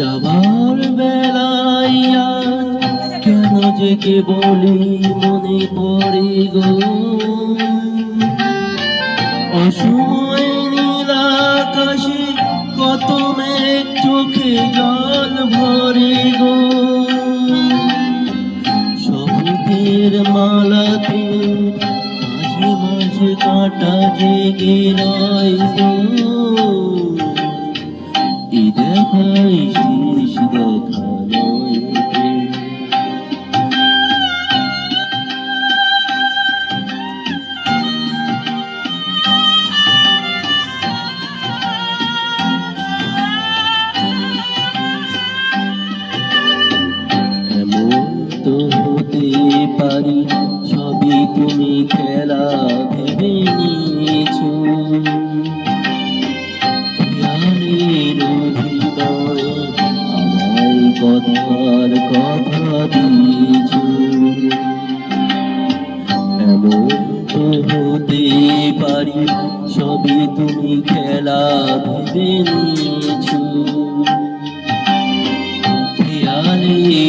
যাবার বেলাইয়া কেন যে কে বলি মনে পড়ে গো? অসময় নীল কত মেঘ চোখে জল ভরে গো। সবুজের মালাতে মাঝে মাঝে কাঁটা জেগে রয় গো। দেখাই তো হতে পারি সবই তুমি খেলা। কথার কথা দিয়েছ। এমন তো হতে পারি সবই তুমি খেলা ভেবে নিয়েছ। খেয়ালে